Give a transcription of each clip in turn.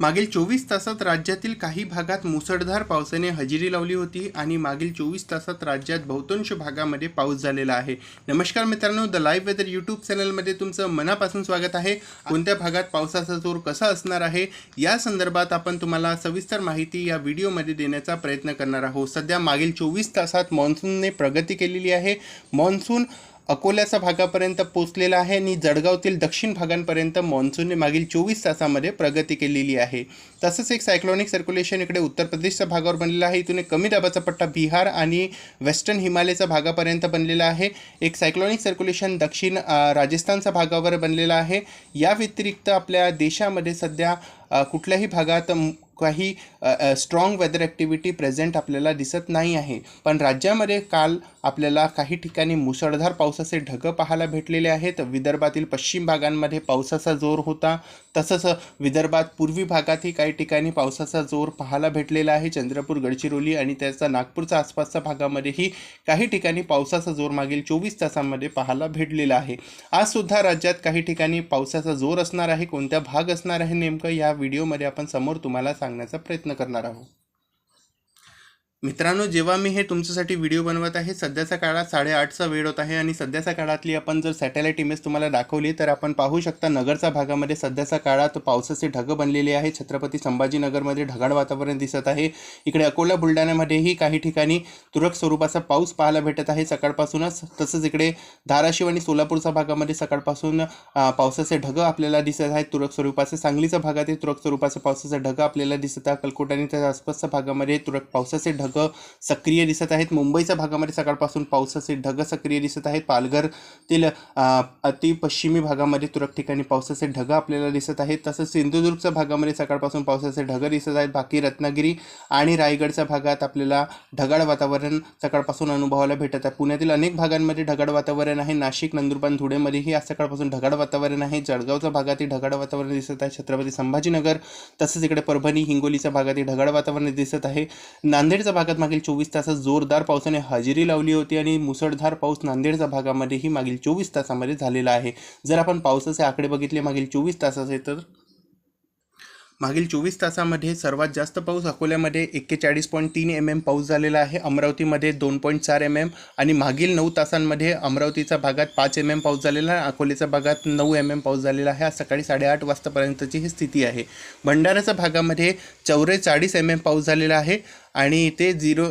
मागील चोवीस तासात राज्यातील काही भागात मुसळधार पावसाने हजेरी लावली होती आणि मागील चोवीस तासात राज्यात बहुतांश भागामध्ये पाऊस झालेला आहे. नमस्कार मित्रांनो द लाईव्ह वेदर यूट्यूब चॅनलमध्ये तुमचं मनापासून स्वागत आहे. कोणत्या भागात पावसाचा जोर कसा असणार आहे? या संदर्भात आपण तुम्हाला सविस्तर माहिती या व्हिडिओमध्ये देण्याचा प्रयत्न करणार आहोत. सध्या मागील चोवीस तासात मान्सूनने प्रगती केलेली आहे. मान्सून अकोल्याच्या भागापर्यंत पोचलेला आहे आणि जळगावतील दक्षिण भागांपर्यंत मान्सूनने मागील चोवीस तासामध्ये प्रगती केलेली आहे. तसंच एक सायक्लॉनिक सर्क्युलेशन इकडे उत्तर प्रदेशच्या भागावर बनलेला आहे. इथून एक कमी दाबाचा पट्टा बिहार आणि वेस्टर्न हिमालयाच्या भागापर्यंत बनलेला आहे. एक सायक्लॉनिक सर्क्युलेशन दक्षिण राजस्थानच्या भागावर बनलेला आहे. या व्यतिरिक्त आपल्या देशामध्ये सध्या कुठल्याही भागात काही स्ट्रॉंग वेदर ॲक्टिव्हिटी प्रेझेंट आपल्याला दिसत नाही आहे. पण राज्यामध्ये काल आपल्याला काही ठिकाणी मुसळधार पावसाचे ढगं पाहायला भेटलेले आहेत. विदर्भातील पश्चिम भागांमध्ये पावसाचा जोर होता. तसंच विदर्भात पूर्वी भागातही काही ठिकाणी पावसाचा जोर पाहायला भेटलेला आहे. चंद्रपूर गडचिरोली आणि त्याचा नागपूरच्या आसपासच्या भागामध्येही काही ठिकाणी पावसाचा जोर मागील चोवीस तासांमध्ये पाहायला भेटलेला आहे. आजसुद्धा राज्यात काही ठिकाणी पावसाचा जोर असणार आहे. कोणत्या भाग असणार आहे नेमकं या व्हिडिओमध्ये आपण समोर तुम्हाला सांगण्याचा प्रयत्न करणार आहोत. मित्रांनो जेव्हा मी हे तुमच्यासाठी व्हिडिओ बनवत आहे सध्याच्या काळात साडेआठचा वेळ होत आहे आणि सध्याच्या काळातली आपण जर सॅटेलाईट इमेज तुम्हाला दाखवली तर आपण पाहू शकता नगरच्या भागामध्ये सध्याच्या काळात पावसाचे ढगं बनलेले आहे. छत्रपती संभाजीनगरमध्ये ढगाळ वातावरण दिसत आहे. इकडे अकोला बुलढाण्यामध्येही काही ठिकाणी तुरळक स्वरूपाचा पाऊस पाहायला भेटत आहे. सकाळपासूनच तसंच इकडे धाराशिव आणि सोलापूरच्या भागामध्ये सकाळपासून पावसाचे ढगं आपल्याला दिसत आहेत. तुरळक स्वरूपाचे सांगलीच्या भागातील तुरळक स्वरूपाचे पावसाचे ढगं आपल्याला दिसत आहे कलकोट आणि त्या आसपासच्या भागामध्ये तुरळक पावसाचे ढग सक्रिय दिसत आहेत. मुंबईच्या भागामध्ये सकाळपासून पावसाचे ढग सक्रिय दिसत आहेत. पालघरतील अति पश्चिमी भागामध्ये तुरळक ठिकाणी पावसाचे ढग आपल्याला दिसत आहेत. तसंच सिंधुदुर्गच्या भागामध्ये सकाळपासून पावसाचे ढग दिसत आहेत. बाकी रत्नागिरी आणि रायगडच्या भागात आपल्याला ढगाळ वातावरण सकाळपासून अनुभवायला भेटत आहे. पुण्यातील अनेक भागांमध्ये ढगाळ वातावरण आहे. नाशिक नंदुरबार धुळेमध्येही आज सकाळपासून ढगाळ वातावरण आहे. जळगावच्या भागातही ढगाळ वातावरण दिसत आहे. छत्रपती संभाजीनगर तसंच इकडे परभणी हिंगोलीच्या भागातही ढगाळ वातावरण दिसत आहे. नांदेडच्या भागात मागील चोवीस तासात जोरदार पावसाने हजेरी लावली होती आणि मुसळधार पाऊस नांदेडच्या भागामध्येही मागील चोवीस तासामध्ये झालेला आहे. जर आपण पावसाचे आकडे बघितले मागील चोवीस तासाचे तर मागील चोवीस तासामध्ये सर्वात जास्त पाऊस अकोल्यामध्ये एक्केचाळीस पॉईंट तीन एम एम पाऊस झालेला आहे. अमरावतीमध्ये दोन पॉईंट चार एम एम आणि मागील नऊ तासांमध्ये अमरावतीच्या भागात पाच एम एम पाऊस झालेला आहे. अकोल्याच्या भागात नऊ एम एम पाऊस झालेला आहे. आज सकाळी साडेआठ वाजतापर्यंतची ही स्थिती आहे. भंडाऱ्याच्या भागामध्ये चौवेचाळीस एम एम पाऊस झालेला आहे. आणि ते झिरो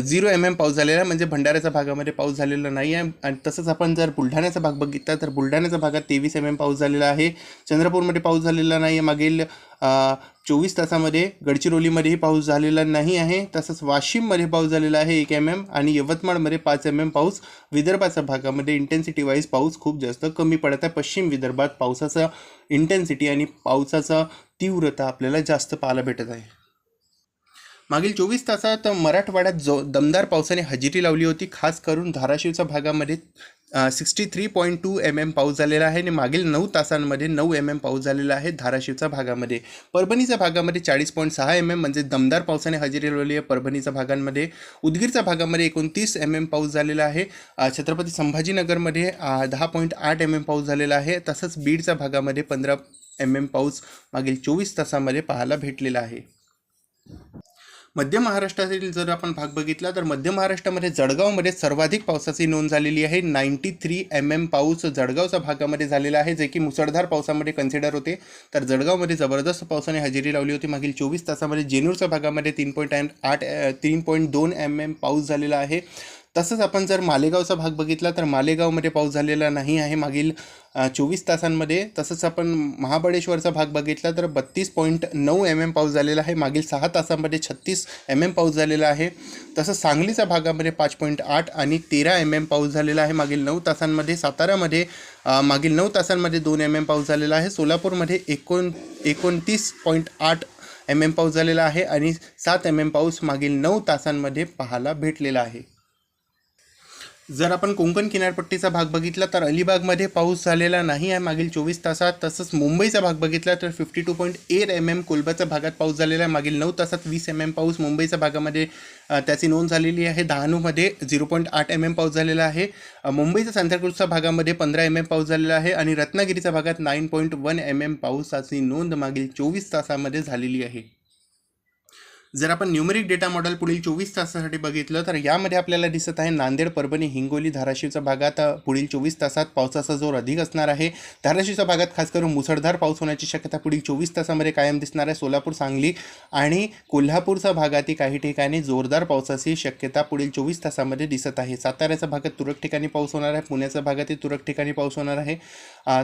झिरो एम एम पाऊस झालेला आहे म्हणजे भंडाऱ्याच्या भागामध्ये पाऊस झालेला नाही आहे. आणि तसंच आपण जर बुलढाण्याचा भाग बघितला तर बुलढाण्याच्या भागात तेवीस एम एम पाऊस झालेला आहे. चंद्रपूरमध्ये पाऊस झालेला नाही आहे. मागील चोवीस तासामध्ये गडचिरोलीमध्येही पाऊस झालेला नाही आहे. तसंच वाशिममध्ये पाऊस झालेला आहे एक एम एम आणि यवतमाळमध्ये पाच एम एम पाऊस. विदर्भाच्या भागामध्ये इंटेन्सिटी वाईज पाऊस खूप जास्त कमी पडत आहे. पश्चिम विदर्भात पावसाचा इंटेन्सिटी आणि पावसाचा तीव्रता आपल्याला जास्त पाहायला भेटत आहे. मागील चोवीस तासात मराठवाड्यात जो दमदार पावसाने हजेरी लावली होती खास करून धाराशिवच्या भागामध्ये sixty three point two M M पाऊस झालेला आहे आणि मागील नऊ तासांमध्ये नऊ एम एम पाऊस झालेला आहे धाराशिवच्या भागामध्ये. परभणीच्या भागामध्ये चाळीस पॉईंट सहा एम एम म्हणजे दमदार पावसाने हजेरी लावली आहे. परभणीच्या भागांमध्ये उदगीरच्या भागामध्ये एकोणतीस एम एम पाऊस झालेला आहे. छत्रपती संभाजीनगरमध्ये दहा पॉईंट आठ एम एम पाऊस झालेला आहे. तसंच बीडच्या भागामध्ये पंधरा एम एम पाऊस मागील चोवीस तासामध्ये पाहायला भेटलेला आहे. मध्य महाराष्ट्रातील जर आपण भाग बघितला तर मध्य महाराष्ट्रामध्ये जळगावमध्ये सर्वाधिक पावसाची नोंद झालेली आहे. नाईन्टी थ्री एम एम पाऊस जळगावच्या भागामध्ये झालेला आहे जे की मुसळधार पावसामध्ये कन्सिडर होते. तर जळगावमध्ये जबरदस्त पावसाने हजेरी लावली होती. मागील चोवीस तासामध्ये जेनूरच्या भागामध्ये तीन पॉईंट आठ तीन पॉईंट दोन एम एम पाऊस झालेला आहे. तसंच आपण जर मालेगावचा भाग बघितला तर मालेगावमध्ये पाऊस झालेला नाही आहे. मागील चोवीस तासांमध्ये तसंच आपण महाबळेश्वरचा भाग बघितला तर बत्तीस पॉईंट नऊ एम एम पाऊस झालेला आहे. मागील सहा तासांमध्ये छत्तीस एम एम पाऊस झालेला आहे. तसंच सांगलीच्या भागामध्ये पाच पॉईंट आठ आणि तेरा एम एम पाऊस झालेला आहे. मागील नऊ तासांमध्ये सातारामध्ये मागील नऊ तासांमध्ये दोन एम एम पाऊस झालेला आहे. सोलापूरमध्ये एकोण एकोणतीस पॉईंट आठ एम एम पाऊस झालेला आहे आणि सात एम एम पाऊस मागील नऊ तासांमध्ये पाहायला भेटलेला आहे. जर आपण कोकण किनारपट्टीचा भाग बघितला तर अलिबागमध्ये पाऊस झालेला नाही आहे मागील चोवीस तासात. तसंच मुंबईचा भाग बघितला तर fifty two point eight M M कोलबाच्या भागात पाऊस झालेला आहे. मागील नऊ तासात वीस एम एम पाऊस मुंबईच्या भागामध्ये त्याची नोंद झालेली आहे. डहाणूमध्ये झिरो पॉईंट आठ एम एम पाऊस झालेला आहे. मुंबईच्या सांताक्रूजच्या भागामध्ये पंधरा एम एम पाऊस झालेला आहे आणि रत्नागिरीच्या भागात nine point one M M पाऊसाची नोंद मागील चोवीस तासामध्ये झालेली आहे. जर आपण न्यूमेरिक डेटा मॉडेल पुढील चोवीस तासासाठी बघितलं तर यामध्ये आपल्याला दिसत आहे नांदेड परभणी हिंगोली धाराशिवच्या भागात पुढील चोवीस तासात पावसाचा जोर अधिक असणार आहे. धाराशिवच्या भागात खास करून मुसळधार पाऊस होण्याची शक्यता पुढील चोवीस तासामध्ये कायम दिसणार आहे. सोलापूर सांगली आणि कोल्हापूरच्या भागातही काही ठिकाणी जोरदार पावसाची शक्यता पुढील चोवीस तासामध्ये दिसत आहे. साताऱ्याच्या भागात तुरळक ठिकाणी पाऊस होणार आहे. पुण्याच्या भागातही तुरळक ठिकाणी पाऊस होणार आहे.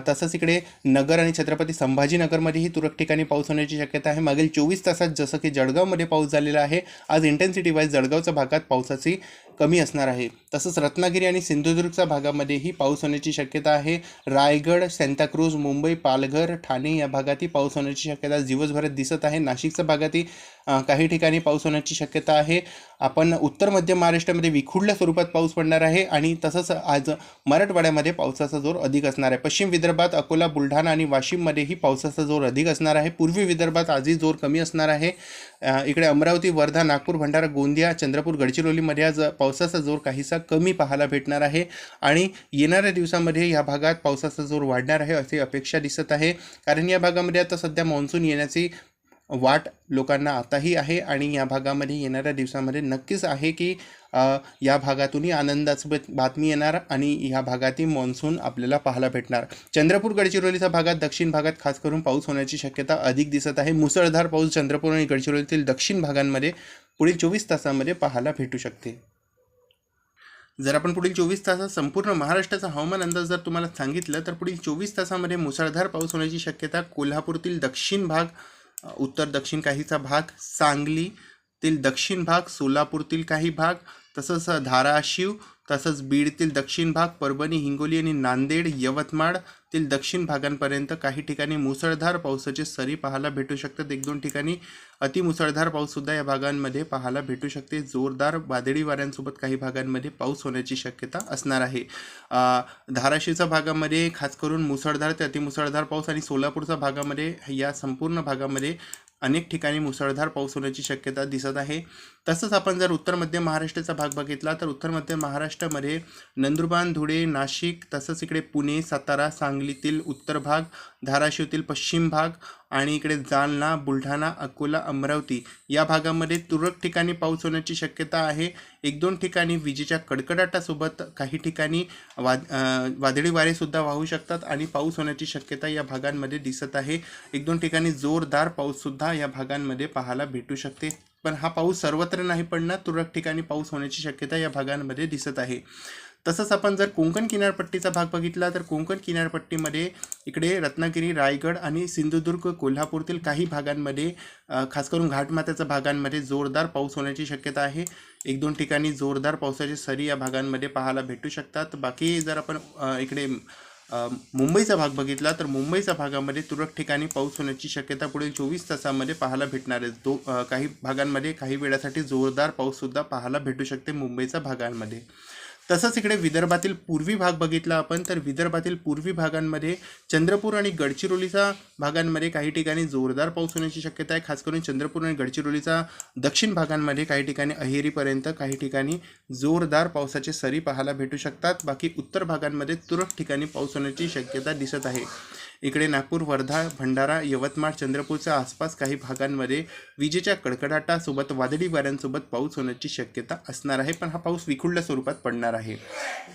तसंच इकडे नगर आणि छत्रपती संभाजीनगरमध्येही तुरळक ठिकाणी पाऊस होण्याची शक्यता आहे. मागील चोवीस तासात जसं की जळगावमध्ये पाऊस झालेला आहे. आज इंटेन्सिटी वाईज जळगावच्या भागात पावसाची कमी असणार आहे. तसंच रत्नागिरी आणि सिंधुदुर्गच्या भागामध्येही पाऊस होण्याची शक्यता आहे. रायगड सांताक्रूज मुंबई पालघर ठाणे या भागातही पाऊस होण्याची शक्यता दिवसभरात दिसत आहे. नाशिकच्या भागातही काही ठिकाणी पाऊस होण्याची शक्यता आहे. आपण उत्तर मध्य महाराष्ट्रामध्ये विखुडल्या स्वरूपात पाऊस पडणार आहे आणि तसंच आज मराठवाड्यामध्ये पावसाचा जोर अधिक असणार आहे. पश्चिम विदर्भात अकोला बुलढाणा आणि वाशिममध्येही पावसाचा जोर अधिक असणार आहे. पूर्वी विदर्भात आजही जोर कमी असणार आहे. इकडे अमरावती वर्धा नागपूर भंडारा गोंदिया चंद्रपूर गडचिरोलीमध्ये आज पावसाचा जोर काहीसा कमी पाहायला भेटणार आहे आणि येणाऱ्या दिवसामध्ये या भागात पावसाचा जोर वाढणार आहे अशी अपेक्षा दिसत आहे. कारण या भागामध्ये आता सध्या मान्सून येण्याची वाट लोकांना आताही आहे आणि या भागामध्ये येणाऱ्या दिवसामध्ये नक्कीच आहे की या भागातूनही आनंदाची बातमी येणार आणि या भागातही मान्सून आपल्याला पाहायला भेटणार. चंद्रपूर गडचिरोलीच्या भागात दक्षिण भागात खास करून पाऊस होण्याची शक्यता अधिक दिसत आहे. मुसळधार पाऊस चंद्रपूर आणि गडचिरोलीतील दक्षिण भागांमध्ये पुढील चोवीस तासामध्ये पाहायला भेटू शकते. जर आपण पुढील चोवीस तासात संपूर्ण महाराष्ट्राचा हवामान अंदाज जर तुम्हाला सांगितलं तर पुढील चोवीस तासामध्ये मुसळधार पाऊस होण्याची शक्यता कोल्हापूरतील दक्षिण भाग उत्तर दक्षिण काहीचा भाग सांगलीतील दक्षिण भाग सोलापूरतील काही भाग तसंच धाराशिव तसंच बीडतील दक्षिण भाग परभणी हिंगोली आणि नांदेड यवतमाळ तील दक्षिण भागांपर्यंत काही ठिकाणी मुसळधार पावसाचे सरी पाहायला भेटू शकतात एक दोन ठिकाणी अतिमुसळधार पाऊससुद्धा या भागांमध्ये पाहायला भेटू शकते. जोरदार वादळी वाऱ्यांसोबत काही भागांमध्ये पाऊस होण्याची शक्यता असणार आहे. धाराशिवच्या भागामध्ये खास करून मुसळधार ते अतिमुसळधार पाऊस आणि सोलापूरच्या भागामध्ये या संपूर्ण भागामध्ये अनेक ठिकाणी मुसळधार पाऊस होण्याची शक्यता दिसत आहे. तसंच आपण जर उत्तर मध्य महाराष्ट्राचा भाग बघितला तर उत्तर मध्य महाराष्ट्रामध्ये नंदुरबार धुळे नाशिक तसंच इकडे पुणे सातारा सांगलीतील उत्तर भाग धाराशिवतील पश्चिम भाग आणि इकडे जालना बुलढाणा अकोला अमरावती या भागामध्ये तुरळक ठिकाणी पाऊस होण्याची शक्यता आहे. एक दोन ठिकाणी विजेच्या कडकडाटासोबत काही ठिकाणी वाद वादळी वारेसुद्धा वाहू शकतात आणि पाऊस होण्याची शक्यता या भागांमध्ये दिसत आहे. एक दोन ठिकाणी जोरदार पाऊससुद्धा या भागांमध्ये पाहायला भेटू शकते. पण हा पाऊस सर्वत्र नाही पडणार तुरळक ठिकाणी पाऊस होण्याची शक्यता या भागांमध्ये दिसत आहे. तसंच आपण जर कोकण किनारपट्टीचा भाग बघितला तर कोकण किनारपट्टीमध्ये इकडे रत्नागिरी रायगड आणि सिंधुदुर्ग कोल्हापूरतील काही भागांमध्ये खास करून घाटमात्याच्या भागांमध्ये जोरदार पाऊस होण्याची शक्यता आहे. एक दोन ठिकाणी जोरदार पावसाचे सरी या भागांमध्ये पाहायला भेटू शकतात. बाकी जर आपण इकडे मुंबईचा भाग बघितला तर मुंबईच्या भागामध्ये तुरळक ठिकाणी पाऊस होण्याची शक्यता पुढील चोवीस तासामध्ये पाहायला भेटणार आहे. दो काही भागांमध्ये काही वेळासाठी जोरदार पाऊससुद्धा पाहायला भेटू शकते मुंबईच्या भागांमध्ये. तसंच इकडे विदर्भातील पूर्वी भाग बघितला आपण तर विदर्भातील पूर्वी भागांमध्ये चंद्रपूर आणि गडचिरोलीचा भागांमध्ये काही ठिकाणी जोरदार पाऊस होण्याची शक्यता आहे. खास करून चंद्रपूर आणि गडचिरोलीचा दक्षिण भागांमध्ये काही ठिकाणी अहेरीपर्यंत काही ठिकाणी जोरदार पावसाचे सरी पाहायला भेटू शकतात. बाकी उत्तर भागांमध्ये तुरळक ठिकाणी पाऊस होण्याची शक्यता दिसत आहे. इकडे नागपूर वर्धा भंडारा यवतमाळ चंद्रपूरच्या आसपास काही भागांमध्ये विजेच्या कडकडाटासोबत वादळी वाऱ्यांसोबत पाऊस होण्याची शक्यता असणार आहे. पण हा पाऊस विखुडल्या स्वरूपात पडणार आहे.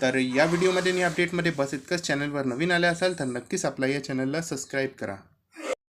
तर या व्हिडिओमध्ये आणि अपडेटमध्ये बस इतकंच. चॅनलवर नवीन आले असाल तर नक्कीच आपल्या या चॅनलला सबस्क्राईब करा.